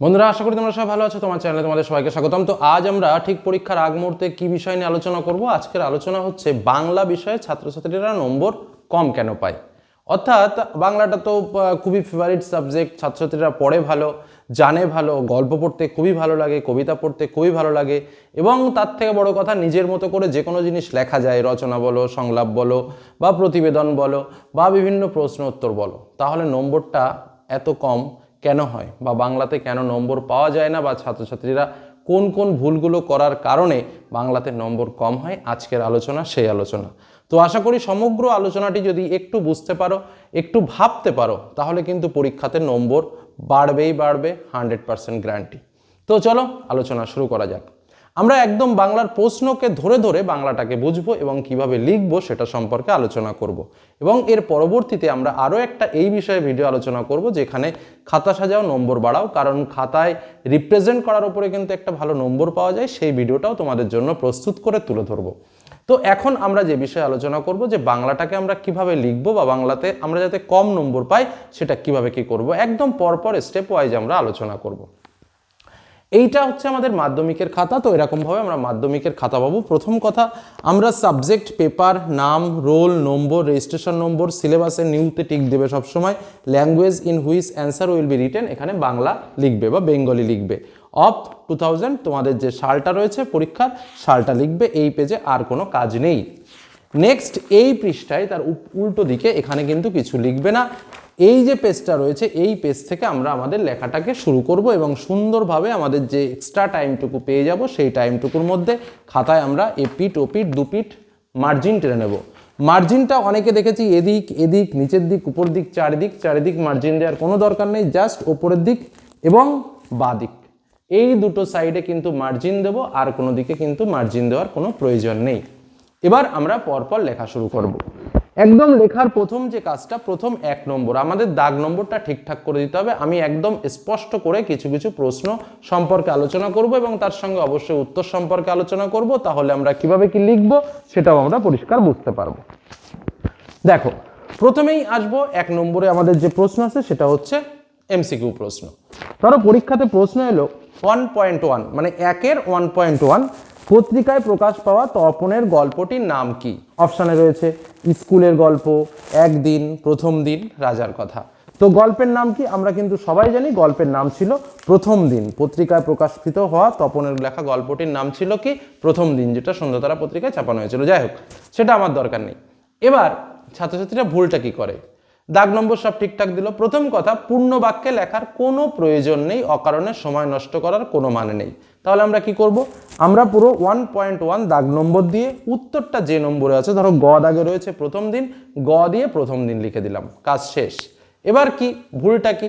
বন্ধুরা, আশা করি তোমরা সবাই ভালো আছো। তোমার চ্যানেলে তোমাদের সবাইকে স্বাগতম। তো আজ আমরা ঠিক পরীক্ষার আগ মুহূর্তে কি বিষয় নিয়ে আলোচনা করব? আজকের আলোচনা হচ্ছে বাংলা বিষয়ে ছাত্রছাত্রীরা নম্বর কম কেন পায়? অর্থাৎ বাংলাটা তো খুবই ফেভারিট সাবজেক্ট ছাত্রছাত্রীরা পড়ে ভালো, জানে ভালো, গল্প পড়তে খুবই ভালো লাগে, কবিতা পড়তে খুবই ভালো লাগে, এবং তার থেকে বড় কথা নিজের মতো করে যে কোনো জিনিস লেখা যায়, রচনা বলো, সংলাপ বলো, বা প্রতিবেদন বলো, বা বিভিন্ন প্রশ্ন উত্তর বলো। তাহলে নম্বরটা এত কম কেন হয় বা বাংলাতে কেন নম্বর পাওয়া যায় না বা ছাত্রছাত্রীরা কোন কোন ভুলগুলো করার কারণে বাংলাতে নম্বর কম হয়, আজকের আলোচনা সেই আলোচনা। তো আশা করি সমগ্র আলোচনাটি যদি একটু বুঝতে পারো, একটু ভাবতে পারো, তাহলে কিন্তু পরীক্ষাতে নম্বর বাড়বেই বাড়বে, হান্ড্রেড পার্সেন্ট গ্যারান্টি। তো চলো আলোচনা শুরু করা যাক। আমরা একদম বাংলার প্রশ্নকে ধরে ধরে বাংলাটাকে বুঝব এবং কীভাবে লিখব সেটা সম্পর্কে আলোচনা করব। এবং এর পরবর্তীতে আমরা আরও একটা এই বিষয়ে ভিডিও আলোচনা করব, যেখানে খাতা সাজাও, নম্বর বাড়াও। কারণ খাতায় রিপ্রেজেন্ট করার উপরে কিন্তু একটা ভালো নম্বর পাওয়া যায়, সেই ভিডিওটাও তোমাদের জন্য প্রস্তুত করে তুলে ধরবো। তো এখন আমরা যে বিষয়ে আলোচনা করব, যে বাংলাটাকে আমরা কীভাবে লিখব বা বাংলাতে আমরা যাতে কম নম্বর পাই, সেটা কীভাবে কি করব, একদম পরপর স্টেপ ওয়াইজ আমরা আলোচনা করব। এইটা হচ্ছে আমাদের মাধ্যমিকের খাতা। তো এরকমভাবে আমরা মাধ্যমিকের খাতা পাবো। প্রথম কথা, আমরা সাবজেক্ট, পেপার, নাম, রোল, নম্বর, রেজিস্ট্রেশন নম্বর, সিলেবাসের নিউতে টিক দেবে সবসময়। Language in which answer will be written, এখানে বাংলা লিখবে বা বেঙ্গলি লিখবে। অফ টু থাউজেন্ড, তোমাদের যে সালটা রয়েছে পরীক্ষার, সালটা লিখবে, এই পেজে আর কোনো কাজ নেই। নেক্সট, এই পৃষ্ঠায় তার উল্টো দিকে এখানে কিন্তু কিছু লিখবে না। এই যে পেজটা রয়েছে, এই পেজ থেকে আমরা আমাদের লেখাটাকে শুরু করব এবং সুন্দরভাবে আমাদের যে এক্সট্রা টাইমটুকু পেয়ে যাব, সেই টাইমটুকুর মধ্যে খাতায় আমরা এপিট ওপিট দুপিট মার্জিন টেনে নেব। মার্জিনটা অনেকে দেখেছি এদিক এদিক, নিচের দিক, উপর দিক, চারিদিক চারিদিক মার্জিন দেওয়ার কোনো দরকার নেই জাস্ট ওপরের দিক এবং বা দিক। এই দুটো সাইডে কিন্তু মার্জিন দেব, আর কোনো দিকে কিন্তু মার্জিন দেওয়ার কোনো প্রয়োজন নেই। এবার আমরা পরপর লেখা শুরু করব। একদম লেখার প্রথম যে কাজটা, প্রথম এক নম্বর, আমাদের দাগ নম্বরটা ঠিকঠাক করে দিতে হবে। আমি একদম স্পষ্ট করে কিছু কিছু প্রশ্ন সম্পর্কে আলোচনা করব এবং তার সঙ্গে অবশ্যই উত্তর সম্পর্কে আলোচনা করব, তাহলে আমরা কীভাবে কি লিখব সেটাও আমরা পরিষ্কার বুঝতে পারব। দেখো, প্রথমেই আসব এক নম্বরে আমাদের যে প্রশ্ন আছে, সেটা হচ্ছে এমসিকিউ প্রশ্ন। ধরো পরীক্ষাতে প্রশ্ন এলো ওয়ান পয়েন্ট ওয়ান মানে একের ওয়ান পয়েন্ট ওয়ান পত্রিকায় প্রকাশ পাওয়া তপনের গল্পটির নাম কি? অপশানে রয়েছে, স্কুলের গল্প, একদিন, প্রথম দিন, রাজার কথা। তো গল্পের নাম কি? আমরা কিন্তু সবাই জানি গল্পের নাম ছিল প্রথম দিন। পত্রিকায় প্রকাশিত হওয়া তপনের লেখা গল্পটির নাম ছিল কি? প্রথম দিন, যেটা সন্ধ্যাতারা পত্রিকায় ছাপানো হয়েছিল। যাই হোক, সেটা আমার দরকার নেই। এবার ছাত্রছাত্রীরা ভুলটা কি করে? দাগ নম্বর সব ঠিকঠাক দিল। প্রথম কথা, পূর্ণ বাক্যে লেখার কোনো প্রয়োজন নেই, অকারণে সময় নষ্ট করার কোনো মানে নেই। তাহলে আমরা কি করব? আমরা পুরো ওয়ান পয়েন্ট ওয়ান দাগ নম্বর দিয়ে উত্তরটা যে নম্বরে আছে, ধরো গ দাগে রয়েছে প্রথম দিন, গ দিয়ে প্রথম দিন লিখে দিলাম। কাজ শেষ। এবার কি? ভুলটা কি?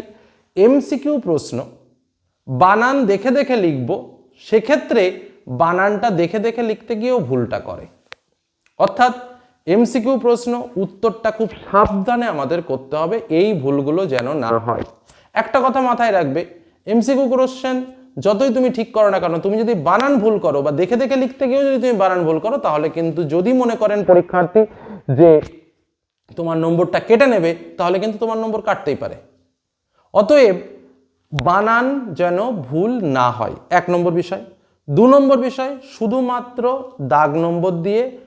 এমসিকিউ প্রশ্ন, বানান দেখে দেখে লিখব, সেক্ষেত্রে বানানটা দেখে দেখে লিখতে গিয়েও ভুলটা করে। অর্থাৎ এমসিকিউ প্রশ্ন উত্তরটা খুব সাবধানে আমাদের করতে হবে এই ভুলগুলো যেন না হয়। একটা কথা মাথায় রাখবে এমসিকিউ কোশ্চেন যতই তুমি ঠিক করো না কেন তুমি যদি বানান ভুল করো বা দেখে দেখে লিখতে গিয়েও যদি তুমি বানান ভুল করো তাহলে কিন্তু যদি মনে করেন পরীক্ষার্থী যে তোমার নম্বরটা কেটে নেবে তাহলে কিন্তু তোমার নম্বর কাটতেই পারে। অতএব বানান যেন ভুল না হয় এক নম্বর বিষয়। দু নম্বর বিষয় শুধুমাত্র দাগ নম্বর দিয়ে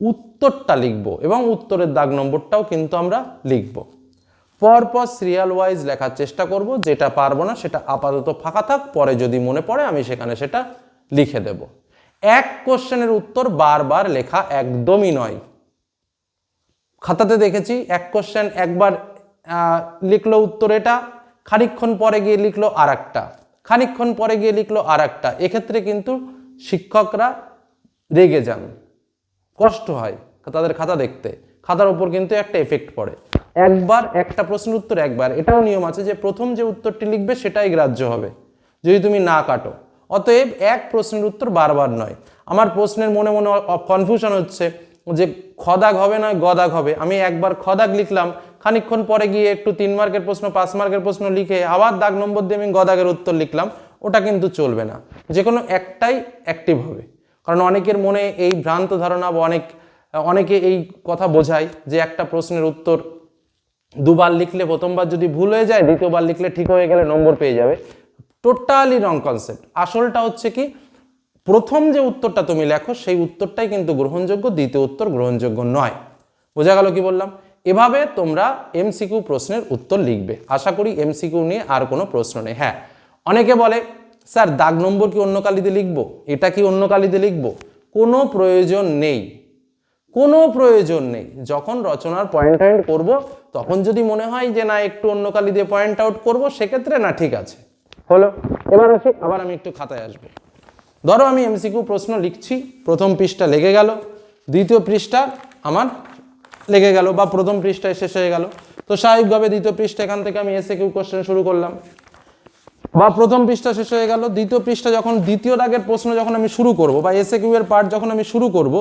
উত্তরটা লিখব এবং উত্তরের দাগ নম্বরটাও কিন্তু আমরা লিখব। পরপর সিরিয়াল ওয়াইজ লেখার চেষ্টা করব, যেটা পারব না সেটা আপাতত ফাঁকা থাক, পরে যদি মনে পড়ে আমি সেখানে সেটা লিখে দেব। এক কোশ্চেনের উত্তর বারবার লেখা একদমই নয়। খাতাতে দেখেছি, এক কোশ্চেন একবার লিখলো উত্তর এটা, খানিকক্ষণ পরে গিয়ে লিখলো আর একটা খানিকক্ষণ পরে গিয়ে লিখলো আর একটা এক্ষেত্রে কিন্তু শিক্ষকরা রেগে যান। কষ্ট হয় তাদের খাতা দেখতে। খাতার উপর কিন্তু একটা এফেক্ট পড়ে। একবার একটা প্রশ্নের উত্তর একবার। এটাও নিয়ম আছে যে প্রথম যে উত্তরটি লিখবে সেটাই গ্রাহ্য হবে। যদি তুমি না কাটো। অতএব এক প্রশ্নের উত্তর বারবার নয়। আমার প্রশ্নের মনে মনে কনফিউশন হচ্ছে যে খদাগ হবে নয় গদাগ হবে। আমি একবার খদাগ লিখলাম, খানিকক্ষণ পরে গিয়ে একটু তিন মার্কের প্রশ্ন, পাঁচ মার্কের প্রশ্ন লিখে আবার দাগ নম্বর দিয়ে আমি গদাগের উত্তর লিখলাম, ওটা কিন্তু চলবে না। যে কোনো একটাই অ্যাক্টিভ হবে। কারণ অনেকের মনে এই ভ্রান্ত ধারণা বা অনেক, অনেকে এই কথা বোঝায় যে একটা প্রশ্নের উত্তর দুবার লিখলে, প্রথমবার যদি ভুল হয়ে যায়, দ্বিতীয়বার লিখলে ঠিক হয়ে গেলে নম্বর পেয়ে যাবে। Totally wrong concept. আসলটা হচ্ছে কি, প্রথম যে উত্তরটা তুমি লেখো, সেই উত্তরটাই কিন্তু গ্রহণযোগ্য, দ্বিতীয় উত্তর গ্রহণযোগ্য নয়। বোঝা গেল কি বললাম? এভাবে তোমরা এমসিকিউ প্রশ্নের উত্তর লিখবে। আশা করি এমসিকিউ নিয়ে আর কোনো প্রশ্ন নেই। হ্যাঁ অনেকে বলে স্যার, দাগ নম্বর কি অন্য কালিতে লিখব? এটা কি অন্য কালিতে লিখব? কোনো প্রয়োজন নেই। কোনো প্রয়োজন নেই। যখন রচনার পয়েন্ট আউট করব, তখন যদি মনে হয় যে না, একটু অন্য কালি দিয়ে পয়েন্ট আউট করব, সেক্ষেত্রে না, ঠিক আছে। হলো? এবার আসি, আবার আমি একটু খাতায় আসব। ধরো, আমি এমসিকিউ প্রশ্ন লিখছি, প্রথম পৃষ্ঠা লেগে গেল, দ্বিতীয় পৃষ্ঠা আমার লেগে গেল, বা প্রথম পৃষ্ঠায় শেষ হয়ে গেল। তো স্বাভাবিকভাবে দ্বিতীয় পৃষ্ঠা এখান থেকে আমি এসে কিউ কোশ্চেন শুরু করলাম। বা প্রথম পৃষ্ঠা শেষ হয়ে গেল, দ্বিতীয় পৃষ্ঠা যখন, দ্বিতীয় দাগের প্রশ্ন যখন আমি শুরু করব বা এসে কিউ এর পার্ট যখন আমি শুরু করব,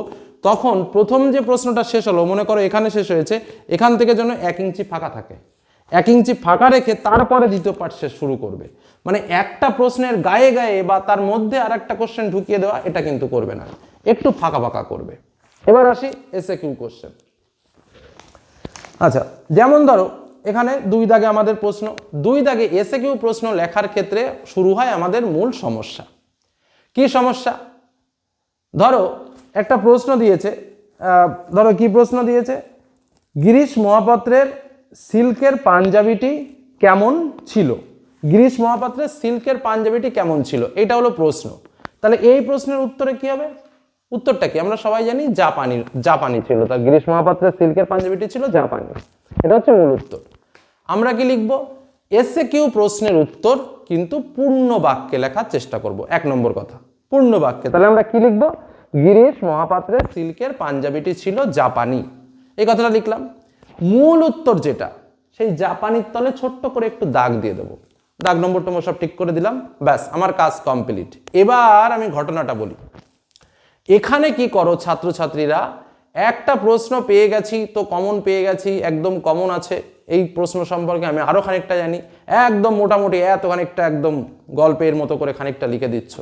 তখন প্রথম যে প্রশ্নটা শেষ হলো, মনে করো এখানে শেষ হয়েছে, এখান থেকে যেন এক ইঞ্চি ফাঁকা থাকে। এক ইঞ্চি ফাঁকা রেখে তারপরে দ্বিতীয় পার্ট শেষ শুরু করবে। মানে একটা প্রশ্নের গায়ে গায়ে বা তার মধ্যে আর একটা কোশ্চেন ঢুকিয়ে দেওয়া, এটা কিন্তু করবে না। একটু ফাঁকা ফাঁকা করবে। এবার আসি এসে কিউ কোশ্চেন আচ্ছা যেমন ধরো এখানে দুই দাগে আমাদের প্রশ্ন, দুই দাগে এসে কিউ প্রশ্ন লেখার ক্ষেত্রে শুরু হয় আমাদের মূল সমস্যা। কি সমস্যা? ধরো, একটা প্রশ্ন দিয়েছে ধরো কি প্রশ্ন দিয়েছে? গিরিশ মহাপাত্রের সিল্কের পাঞ্জাবিটি কেমন ছিল? গিরিশ মহাপাত্রের সিল্কের পাঞ্জাবিটি কেমন ছিল? এটা হলো প্রশ্ন। তাহলে এই প্রশ্নের উত্তরে কি হবে? উত্তরটা কি? আমরা সবাই জানি জাপানি জাপানি ছিল। তার গিরিশ মহাপাত্রের সিল্কের পাঞ্জাবিটি ছিল জাপানি। এটা হচ্ছে মূল উত্তর। আমরা কি লিখব? এসে কিউ প্রশ্নের উত্তর, কিন্তু পূর্ণ বাক্যে লেখার চেষ্টা করব। এক নম্বর কথা, পূর্ণ বাক্যে। তাহলে আমরা কি লিখব? গিরিশ মহাপাত্রের সিল্কের পাঞ্জাবিটি ছিল জাপানি। এই কথাটা লিখলাম। মূল উত্তর যেটা, সেই জাপানির তলে ছোট্ট করে একটু দাগ দিয়ে দেবো। দাগ নম্বর টম্বর সব ঠিক করে দিলাম। ব্যাস, আমার কাজ কমপ্লিট এবার আমি ঘটনাটা বলি। এখানে কি করো ছাত্রছাত্রীরা? একটা প্রশ্ন পেয়ে গেছি, তো কমন পেয়ে গেছি, একদম কমন আছে। এই প্রশ্ন সম্পর্কে আমি আরও খানিকটা জানি। একদম মোটামুটি এত খানিকটা একদম গল্পের মতো করে খানিকটা লিখে দিচ্ছ।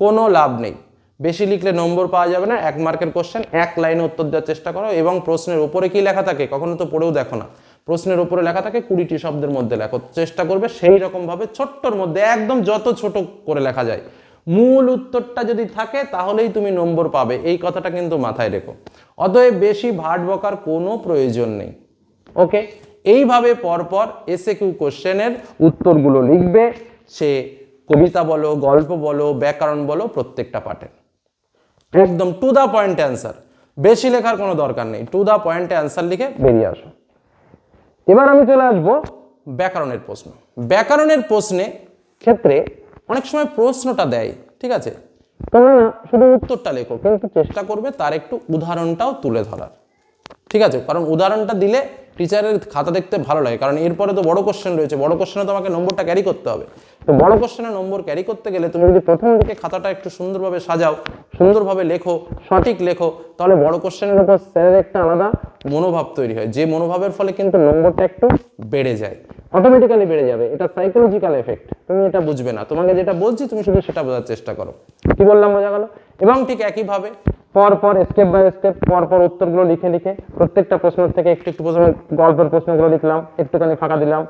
কোনো লাভ নেই। বেশি লিখলে নম্বর পাওয়া যাবে না, এক মার্কের কোশ্চেন এক লাইনে উত্তর দেওয়ার চেষ্টা করো এবং প্রশ্নের উপরে কি লেখা থাকে কখনো তো পড়েও দেখো না। প্রশ্নের উপরে লেখা থাকে কুড়িটি শব্দের মধ্যে লেখো। চেষ্টা করবে সেই রকমভাবে ছোট্টর মধ্যে, একদম যত ছোট করে লেখা যায়। মূল উত্তরটা যদি থাকে তাহলেই তুমি নম্বর পাবে। এই কথাটা কিন্তু মাথায় রেখো। অতএব বেশি ভাট বকার কোনো প্রয়োজন নেই। ওকে এইভাবে পরপর এসে কিউ কোশ্চেনের উত্তরগুলো লিখবে, সে কবিতা বলো, গল্প বলো, ব্যাকরণ বলো, প্রত্যেকটা পাঠে। একদম টু দা পয়েন্ট অ্যান্সার বেশি লেখার কোনো দরকার নেই। টু দা পয়েন্ট অ্যান্সার লিখে বেরিয়ে আসো। এবার আমি চলে আসব ব্যাকরণের প্রশ্ন। ব্যাকরণের প্রশ্নে ক্ষেত্রে অনেক সময় প্রশ্নটা দেয়, ঠিক আছে? তোমরা শুধু উত্তরটা লেখো, কিন্তু চেষ্টা করবে তার একটু উদাহরণটাও তুলে ধরার। ঠিক আছে? কারণ উদাহরণটা দিলে টিচারের খাতা দেখতে ভালো লাগে। কারণ এরপরে তো বড় কোশ্চেন রয়েছে। বড় কোশ্চেনে তোমাকে নম্বরটা ক্যারি করতে হবে। তো বড় কোশ্চেনে নম্বর ক্যারি করতে গেলে তুমি যদি প্রথম দিকে খাতাটা একটু সুন্দরভাবে সাজাও, সুন্দরভাবে লেখো, সঠিক লেখো, তাহলে বড় কোশ্চেনের উপর স্যারের একটা আলাদা মনোভাব তৈরি হয়। যে মনোভাবের ফলে কিন্তু নম্বরটা একটু বেড়ে যায়। অটোমেটিক্যালি বেড়ে যাবে। এটা সাইকোলজিক্যাল এফেক্ট তুমি এটা বুঝবে না। তোমাকে যেটা বলছি, তুমি শুধু সেটা বোঝার চেষ্টা করো। কি বললাম, বোঝা গেল? এবং ঠিক একইভাবে পর পর স্টেপ বাই স্টেপ পর পর উত্তরগুলো লিখে লিখে প্রত্যেকটা প্রশ্ন থেকে একটু একটু প্রশ্ন, গল্পের প্রশ্নগুলো লিখলাম, একটুখানি ফাঁকা দিলাম,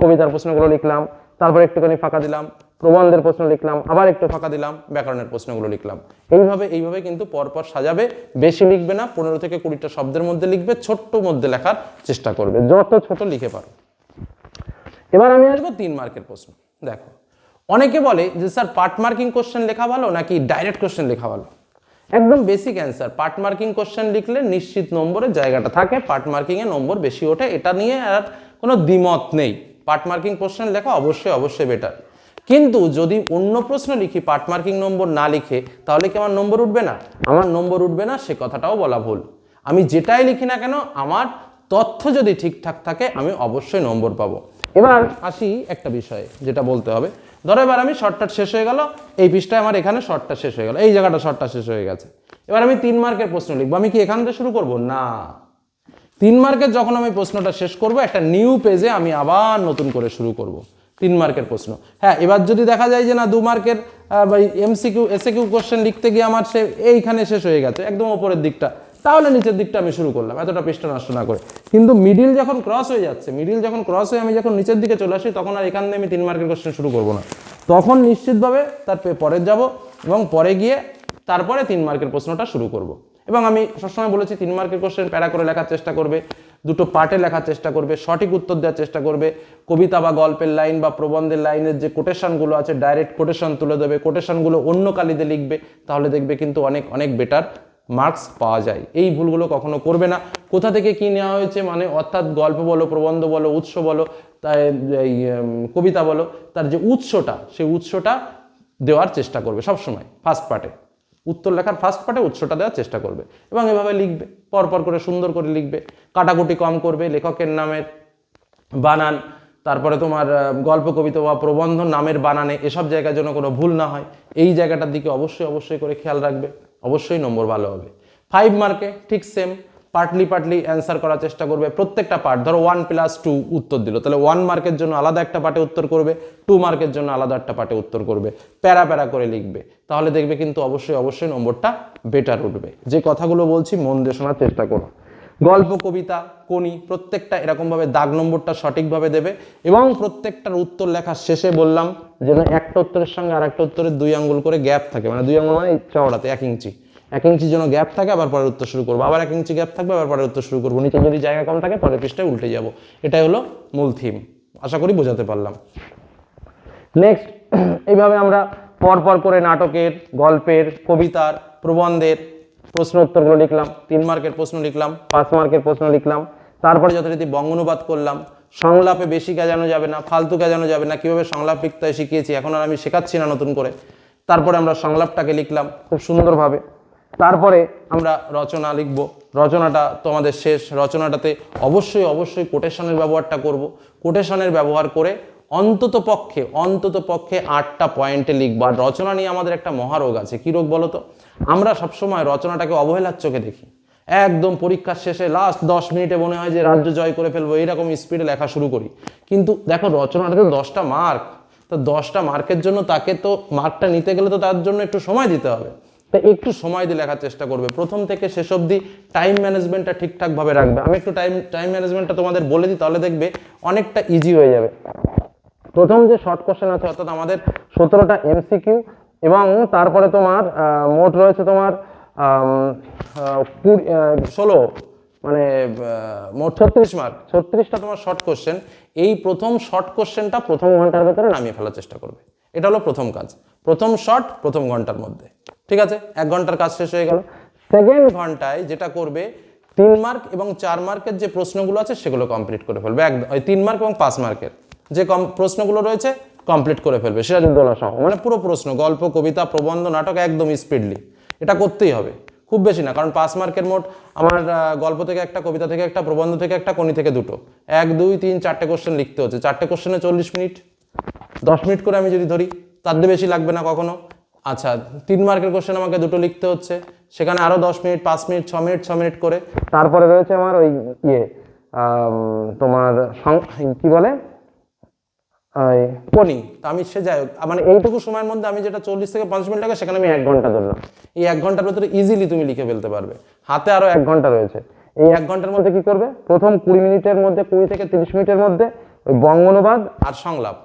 কবিতার প্রশ্নগুলো লিখলাম, তারপর একটুখানি ফাঁকা দিলাম, প্রবন্ধের প্রশ্ন লিখলাম, আবার একটু ফাঁকা দিলাম, ব্যাকরণের প্রশ্নগুলো লিখলাম। এইভাবে এইভাবে কিন্তু পরপর সাজাবে, বেশি লিখবে না, পনেরো থেকে কুড়িটা শব্দের মধ্যে লিখবে, ছোট্ট মধ্যে লেখার চেষ্টা করবে। যত ছোট লিখে পারো। এবার আমি আসব তিন মার্কের প্রশ্ন। দেখো অনেকে বলে যে, স্যার, পার্ট মার্কিং কোশ্চেন লেখা ভালো নাকি ডাইরেক্ট কোশ্চেন লেখা ভালো? একদম basic answer, part marking question লিখলে নিশ্চিত নম্বরের জায়গাটা থাকে, পার্ট মার্কিংয়ে নম্বর বেশি ওঠে, এটা নিয়ে আর কোনো দ্বিমত নেই। পার্ট মার্কিং কোশ্চেন লেখা অবশ্যই অবশ্যই বেটার কিন্তু যদি অন্য প্রশ্ন লিখি, পার্ট মার্কিং নম্বর না লিখে, তাহলে কি আমার নম্বর উঠবে না? আমার নম্বর উঠবে না, সে কথাটাও বলা ভুল। আমি যেটাই লিখি না কেন, আমার তথ্য যদি ঠিকঠাক থাকে, আমি অবশ্যই নম্বর পাবো। এবার আসি একটা বিষয়ে, যেটা বলতে হবে। ধরো এবার আমি শর্টটা শেষ হয়ে গেল, এই পৃষ্ঠায় আমার এখানে শর্টটা শেষ হয়ে গেল। এই জায়গাটা শর্টটা শেষ হয়ে গেছে। এবার আমি তিন মার্কের প্রশ্ন লিখব। আমি কি এখান থেকে শুরু করব? না। তিন মার্কের যখন আমি প্রশ্নটা শেষ করব, একটা নিউ পেজে আমি আবার নতুন করে শুরু করব। তিন মার্কের প্রশ্ন। হ্যাঁ এবার যদি দেখা যায় যে না, দু মার্কের এমসিকিউ এসএকিউ কোশ্চেন লিখতে গিয়ে আমার সে এইখানে শেষ হয়ে গেছে, একদম ওপরের দিকটা। তাহলে নিচের দিকটা আমি শুরু করলাম, এতটা পৃষ্ঠা নষ্ট না করে। কিন্তু মিডিল যখন ক্রস হয়ে যাচ্ছে মিডিল যখন ক্রস হয়ে আমি যখন নিচের দিকে চলে আসি, তখন আর এখান থেকে আমি তিন মার্কের কোশ্চেন শুরু করব না। তখন নিশ্চিতভাবে তার পরে যাব এবং পরে গিয়ে তারপরে তিন মার্কের প্রশ্নটা শুরু করব। এবং আমি সবসময় বলেছি, তিন মার্কের কোশ্চেন প্যারা করে লেখার চেষ্টা করবে, দুটো পার্টে লেখার চেষ্টা করবে, সঠিক উত্তর দেওয়ার চেষ্টা করবে, কবিতা বা গল্পের লাইন বা প্রবন্ধের লাইনের যে কোটেশনগুলো আছে ডাইরেক্ট কোটেশন তুলে দেবে কোটেশনগুলো অন্য কালিতে লিখবে, তাহলে দেখবে কিন্তু অনেক অনেক বেটার মার্কস পাওয়া যায়। এই ভুলগুলো কখনো করবে না। কোথা থেকে কি নেওয়া হয়েছে মানে অর্থাৎ গল্প বলো, প্রবন্ধ বলো, উৎস বলো, তাই এই কবিতা বলো, তার যে উৎসটা, সেই উৎসটা দেওয়ার চেষ্টা করবে সবসময় ফার্স্ট পার্টে উত্তর লেখার ফার্স্ট পার্টে উৎসটা দেওয়ার চেষ্টা করবে এবং এভাবে লিখবে, পরপর করে সুন্দর করে লিখবে, কাটাকুটি কম করবে, লেখকের নামের বানান, তারপরে তোমার গল্প, কবিতা বা প্রবন্ধ নামের বানানে এসব জায়গার জন্য কোনো ভুল না হয়। এই জায়গাটার দিকে অবশ্যই অবশ্যই করে খেয়াল রাখবে। অবশ্যই নম্বর ভালো হবে। ফাইভ মার্কে ঠিক সেম পার্টলি পার্টলি অ্যান্সার করার চেষ্টা করবে প্রত্যেকটা পার্ট ধরো ওয়ান প্লাস টু উত্তর দিল, তাহলে ওয়ান মার্কের জন্য আলাদা একটা পার্টে উত্তর করবে টু মার্কের জন্য আলাদা একটা পার্টে উত্তর করবে। প্যারা প্যারা করে লিখবে, তাহলে দেখবে কিন্তু অবশ্যই অবশ্যই নম্বরটা বেটার উঠবে। যে কথাগুলো বলছি, মন দিয়ে শোনার চেষ্টা করো। গল্প, কবিতা কোনি প্রত্যেকটা এরকমভাবে দাগ নম্বরটা সঠিকভাবে দেবে এবং প্রত্যেকটার উত্তর লেখার শেষে বললাম যেন একটা উত্তরের সঙ্গে আর একটা উত্তরের দুই আঙ্গুল করে গ্যাপ থাকে। মানে দুই আঙ্গুল মানে চওড়াতে, এক ইঞ্চি। এক ইঞ্চির জন্য গ্যাপ থাকে, আবার পরের উত্তর শুরু করব। আবার এক ইঞ্চি গ্যাপ থাকবে, আবার পরের উত্তর শুরু করব। নিচে যদি জায়গা কম থাকে, পরের পৃষ্ঠায় উল্টে যাব। এটাই হলো মূল থিম আশা করি বোঝাতে পারলাম। নেক্সট এইভাবে আমরা পরপর করে নাটকের, গল্পের, কবিতার, প্রবন্ধের প্রশ্ন উত্তরগুলো লিখলাম। তিন মার্কের প্রশ্ন লিখলাম। পাঁচ মার্কের প্রশ্ন লিখলাম। তারপরে যথারীতি বঙ্গানুবাদ করলাম। সংলাপে বেশি গাজানো যাবে না ফালতু গাজানো যাবে না কীভাবে সংলাপ লিখতে হয় শিখিয়েছি এখন আর আমি শেখাচ্ছি না নতুন করে। তারপরে আমরা সংলাপটাকে লিখলাম খুব সুন্দরভাবে। তারপরে আমরা রচনা লিখব। রচনাটা তোমাদের শেষ। রচনাটাতে অবশ্যই অবশ্যই কোটেশনের ব্যবহারটা করব। কোটেশনের ব্যবহার করে অন্তত পক্ষে অন্তত পক্ষে আটটা পয়েন্টে লিখব। আর রচনা নিয়ে আমাদের একটা মহারোগ আছে। কী রোগ বলো তো? আমরা সবসময় রচনাটাকে অবহেলার চোখে দেখি। একদম পরীক্ষার শেষে লাস্ট দশ মিনিটে মনে হয় যে রাজ্য জয় করে ফেলব, এইরকম স্পিডে লেখা শুরু করি। কিন্তু দেখো, রচনাটাতে দশটা মার্ক তো দশটা মার্কের জন্য তাকে তো মার্কটা নিতে গেলে তো তার জন্য একটু সময় দিতে হবে। তা একটু সময় দিয়ে লেখার চেষ্টা করবে। প্রথম থেকে শেষ অবধি টাইম ম্যানেজমেন্টটা ঠিকঠাকভাবে রাখবে। আমি একটু টাইম টাইম ম্যানেজমেন্টটা তোমাদের বলে দিই, তাহলে দেখবে অনেকটা ইজি হয়ে যাবে। প্রথম যে শর্ট কোশ্চেন আছে অর্থাৎ আমাদের সতেরোটা এমসিকিউ এবং তারপরে তোমার মোট রয়েছে তোমার ষোলো মানে মোট ছত্রিশ মার্ক ছত্রিশটা তোমার শর্ট কোশ্চেন এই প্রথম শর্ট কোশ্চেনটা প্রথম ঘণ্টার ভেতরে নামিয়ে ফেলার চেষ্টা করবে। এটা হলো প্রথম কাজ। প্রথম শর্ট প্রথম ঘণ্টার মধ্যে। ঠিক আছে? এক ঘণ্টার কাজ শেষ হয়ে গেল। সেকেন্ড ঘন্টায় যেটা করবে তিন মার্ক এবং চার মার্কের যে প্রশ্নগুলো আছে সেগুলো কমপ্লিট করে ফেলবে। একদম তিন মার্ক এবং পাঁচ মার্কের যে কম প্রশ্নগুলো রয়েছে কমপ্লিট করে ফেলবে। সিরাজউদ্দৌলা সহ মানে পুরো প্রশ্ন, গল্প, কবিতা, প্রবন্ধ, নাটক একদম স্পিডলি এটা করতেই হবে, খুব বেশি না, কারণ পাঁচ মার্কের মোট আমার গল্প থেকে একটা, কবিতা থেকে একটা, প্রবন্ধ থেকে একটা কোনি থেকে দুটো। এক, দুই, তিন, চারটে কোশ্চেন লিখতে হচ্ছে, চারটে কোশ্চেনে চল্লিশ মিনিট, দশ মিনিট করে আমি যদি ধরি, তার দিয়ে বেশি লাগবে না কখনো। আচ্ছা তিন মার্কের কোশ্চেন আমাকে দুটো লিখতে হচ্ছে, সেখানে আরও দশ মিনিট, পাঁচ মিনিট, ছ মিনিট ছ মিনিট করে। তারপরে রয়েছে আমার ওই ইয়ে তোমার কি বলে? পনি তা আমি সে যাই হোক মানে এইটুকু সময়ের মধ্যে আমি যেটা চল্লিশ থেকে পঞ্চাশ মিনিট লাগে সেখানে আমি এক ঘণ্টা ধরলাম। এই এক ঘণ্টার ভেতরে ইজিলি তুমি লিখে ফেলতে পারবে। হাতে আরও এক ঘণ্টা রয়েছে। এই এক ঘণ্টার মধ্যে কি করবে? প্রথম কুড়ি মিনিটের মধ্যে কুড়ি থেকে তিরিশ মিনিটের মধ্যে ওই বঙ্গানুবাদ আর সংলাপ।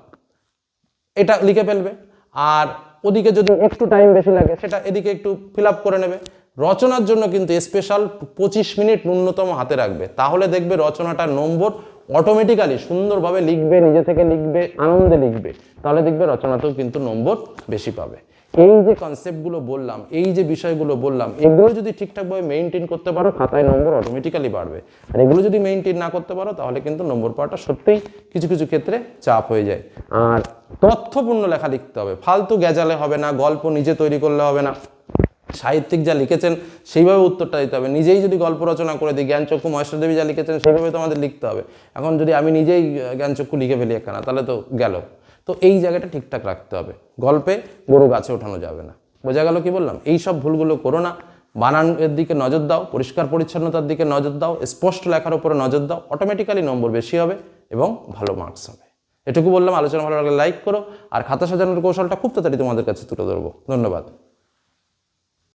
এটা লিখে ফেলবে। আর ওদিকে যদি একটু টাইম বেশি লাগে। সেটা এদিকে একটু ফিল আপ করে নেবে। রচনার জন্য কিন্তু স্পেশাল পঁচিশ মিনিট ন্যূনতম হাতে রাখবে। তাহলে দেখবে রচনাটার নম্বর অটোমেটিক্যালি সুন্দরভাবে লিখবে, নিজে থেকে লিখবে, আনন্দে লিখবে। তাহলে দেখবে রচনাতেও কিন্তু নম্বর বেশি পাবে। এই যে কনসেপ্টগুলো বললাম, এই যে বিষয়গুলো বললাম, এগুলো যদি ঠিকঠাকভাবে মেনটেন করতে পারো, খাতায় নম্বর অটোমেটিক্যালি বাড়বে। আর এগুলো যদি মেনটেন না করতে পারো, তাহলে কিন্তু নম্বর পাওয়াটা সত্যিই কিছু কিছু ক্ষেত্রে চাপ হয়ে যায়। আর তথ্যপূর্ণ লেখা লিখতে হবে। ফালতু গেজালে হবে না, গল্প নিজে তৈরি করলে হবে না। সাহিত্যিক যা লিখেছেন, সেইভাবে উত্তরটা দিতে হবে। নিজেই যদি গল্প রচনা করে দিই, জ্ঞানচক্ষু মহেশ্বরদেবী যা লিখেছেন, সেইভাবে তো আমাদের লিখতে হবে। এখন যদি আমি নিজেই জ্ঞানচক্ষু লিখে ফেলি একখানা, তাহলে তো গেল। তো এই জায়গাটা ঠিকঠাক রাখতে হবে। গল্পে গরু গাছে ওঠানো যাবে না। বোঝা গেল কি বললাম? এই সব ভুলগুলো করো না। বানানের দিকে নজর দাও, পরিষ্কার পরিচ্ছন্নতার দিকে নজর দাও, স্পষ্ট লেখার উপরে নজর দাও অটোমেটিক্যালি নম্বর বেশি হবে এবং ভালো মার্কস হবে। এটুকু বললাম, আলোচনা ভালো লাগলে লাইক করো, আর খাতা সাজানোর কৌশলটা খুব তাড়াতাড়ি তোমাদের কাছে তুলে ধরবো। ধন্যবাদ।